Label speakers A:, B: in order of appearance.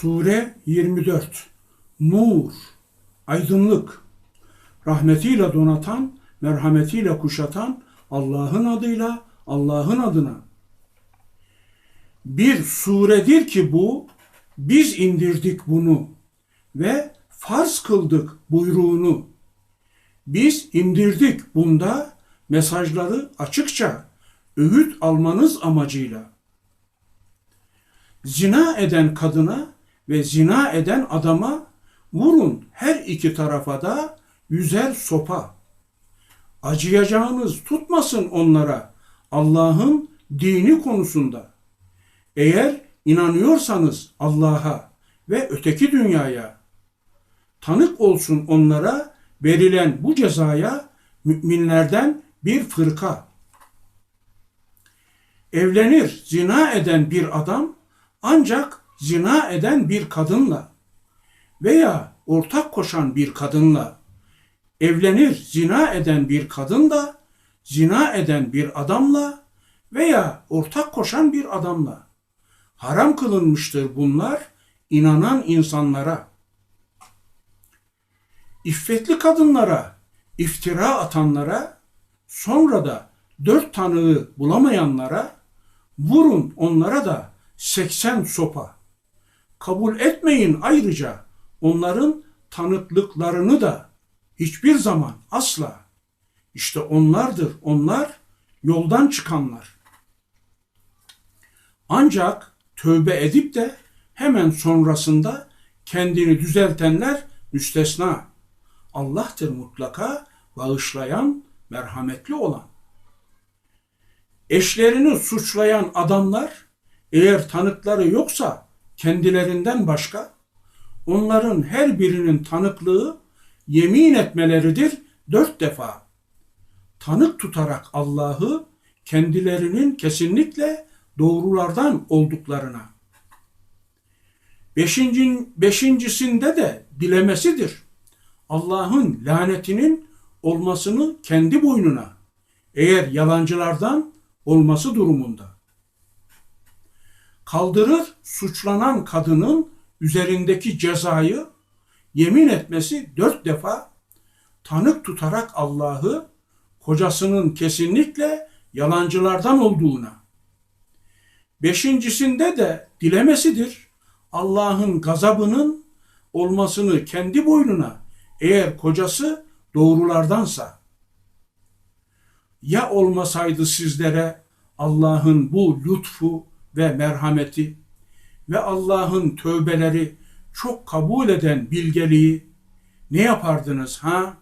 A: Sure 24 Nur Aydınlık Rahmetiyle donatan, merhametiyle kuşatan Allah'ın adıyla, Allah'ın adına. Bir suredir ki bu, biz indirdik bunu ve farz kıldık buyruğunu. Biz indirdik bunda mesajları açıkça öğüt almanız amacıyla. Zina eden kadına ve zina eden adama vurun her iki tarafa da yüzer sopa. Acıyacağınız tutmasın onlara Allah'ın dini konusunda. Eğer inanıyorsanız Allah'a ve öteki dünyaya, tanık olsun onlara verilen bu cezaya müminlerden bir fırka. Evlenir zina eden bir adam ancak zina eden bir kadınla veya ortak koşan bir kadınla evlenir zina eden bir kadın da zina eden bir adamla veya ortak koşan bir adamla. Haram kılınmıştır bunlar inanan insanlara. İffetli kadınlara iftira atanlara sonra da dört tanığı bulamayanlara vurun onlara da 80 sopa kabul etmeyin ayrıca onların tanıklıklarını da hiçbir zaman asla. İşte onlardır onlar yoldan çıkanlar. Ancak tövbe edip de hemen sonrasında kendini düzeltenler müstesna. Allah'tır mutlaka bağışlayan, merhametli olan. Eşlerini suçlayan adamlar eğer tanıkları yoksa kendilerinden başka onların her birinin tanıklığı yemin etmeleridir dört defa. Tanık tutarak Allah'ı kendilerinin kesinlikle doğrulardan olduklarına. Beşinci, beşincisinde de dilemesidir. Allah'ın lanetinin olmasını kendi boynuna eğer yalancılardan olması durumunda. Kaldırır suçlanan kadının üzerindeki cezayı yemin etmesi dört defa tanık tutarak Allah'ı kocasının kesinlikle yalancılardan olduğuna. Beşincisinde de dilemesidir. Allah'ın gazabının olmasını kendi boynuna eğer kocası doğrulardansa. Ya olmasaydı sizlere Allah'ın bu lütfu ve merhameti ve Allah'ın tövbeleri çok kabul eden bilgeliği ne yapardınız ha?